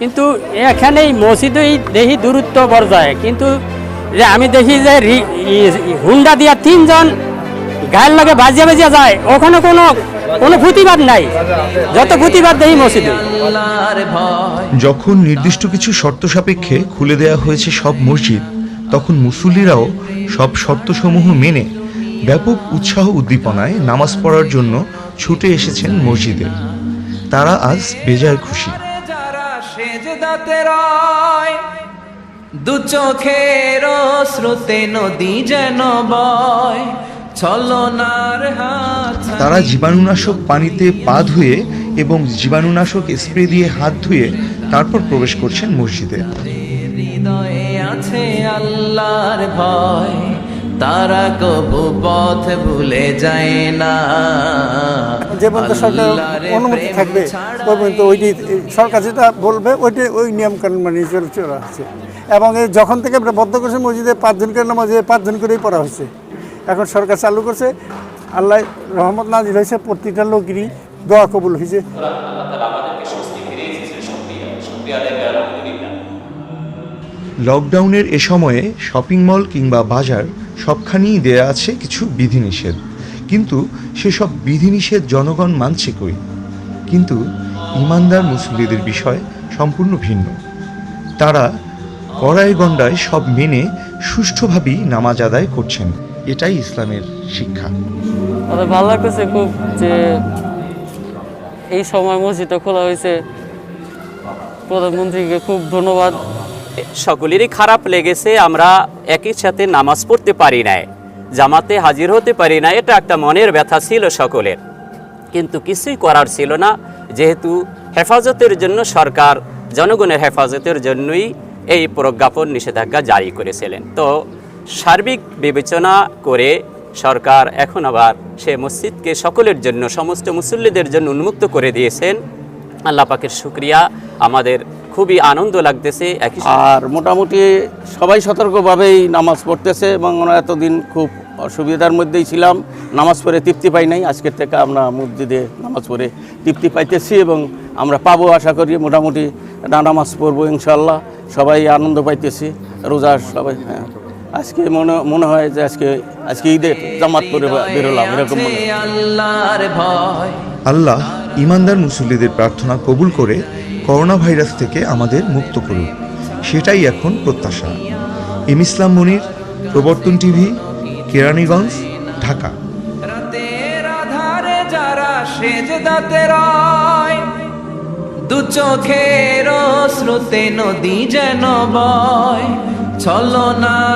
কিন্তু এখানে মসজিদেই দেখি দূরত্ব পর্যায়ে কিন্তু যে আমি দেখি যে হুন্ডা দিয়া তিনজন গায়ের লাগে বাজিয়া বাজিয়া যায়, ওখানে কোনো কোনো প্রতিবাদ নাই। যত প্রতিবাদ দেখি মসজিদে। যখন নির্দিষ্ট কিছু শর্ত সাপেক্ষে খুলে দেওয়া হয়েছে সব মসজিদ, তখন মুসল্লিরাও সব শর্তসমূহ মেনে ব্যাপক উৎসাহ উদ্দীপনায় নামাজ পড়ার জন্য ছুটে এসেছেন মসজিদে। তারা আজ বেজায় খুশি। রয়। দু চোখের শ্রুতে নদী যেন বয়। ছলনার হাত তারা জীবাণুনাশক পানিতে পা ধুয়ে এবং জীবাণুনাশক স্প্রে দিয়ে হাত ধুয়ে তারপর প্রবেশ করছেন মসজিদে। হৃদয়ে আছে আল্লাহর ভয়। তারা কবু পথ ভুলে যায় না। যে পর্যন্ত সরকার অনুমতি থাকবে ওই পর্যন্ত ওইটি সরকার যেটা বলবে ওইটি ওই নিয়ম কানুন মানে চলে চলা হচ্ছে এবং এই যখন থেকে আমরা বদ্ধ করছে মসজিদে পাঁচজন করে নামাজে পাঁচজন করেই পড়া হচ্ছে। এখন সরকার চালু করছে আল্লাহ রহমত নাজিল হয়েছে প্রতিটা লোকেরই দোয়া কবুল হয়েছে। লকডাউনের এ সময়ে শপিং মল কিংবা বাজার সবখানেই দেয়া আছে কিছু বিধিনিষেধ। কিন্তু সেসব বিধিনিষেধ জনগণ মানছে কই? কিন্তু ইমানদার মুসল্লিদের বিষয় সম্পূর্ণ ভিন্ন। তারা কড়াই গণ্ডায় সব মেনে সুষ্ঠুভাবেই নামাজ আদায় করছেন। এটাই ইসলামের শিক্ষা। ভালো লাগতেছে খুব যে এই সময় মসজিদটা খোলা হয়েছে। প্রধানমন্ত্রীকে খুব ধন্যবাদ। সকলেরই খারাপ লেগেছে, আমরা একই সাথে নামাজ পড়তে পারি নাই। জামাতে হাজির হতে পারি না এটা একটা মনের ব্যথা ছিল সকলের। কিন্তু কিছুই করার ছিল না, যেহেতু হেফাজতের জন্য সরকার, জনগণের হেফাজতের জন্যই এই প্রজ্ঞাপন নিষেধাজ্ঞা জারি করেছিলেন। তো সার্বিক বিবেচনা করে সরকার এখন আবার সে মসজিদকে সকলের জন্য, সমস্ত মুসল্লিদের জন্য উন্মুক্ত করে দিয়েছেন। আল্লাহ পাকের শুক্রিয়া। আমাদের খুবই আনন্দ লাগতেছে একই আর মোটামুটি সবাই সতর্কভাবেই নামাজ পড়তেছে এবং আমরা এতদিন খুব অসুবিধার মধ্যেই ছিলাম। নামাজ পড়ে তৃপ্তি পাই নাই। আজকের থেকে আমরা মসজিদে নামাজ পড়ে তৃপ্তি পাইতেছি এবং আমরা পাবো আশা করি। মোটামুটি না নামাজ পড়ব ইনশাল্লাহ সবাই আনন্দ পাইতেছি। রোজা সবাই হ্যাঁ। আজকে মনে মনে হয় যে আজকে আজকে ঈদের জামাত করে বেরোলাম এরকম আল্লাহ? ইমানদার মুসল্লিদের প্রার্থনা কবুল করে করোনা ভাইরাস থেকে আমাদের মুক্ত করুন সেটাই এখন প্রত্যাশা। এম ইসলাম মনির, প্রবর্তন টিভি, কেরানীগঞ্জ, ঢাকা। রাতের যারা দু চোখের শ্রুতে নদী যেন বয়, ছলনা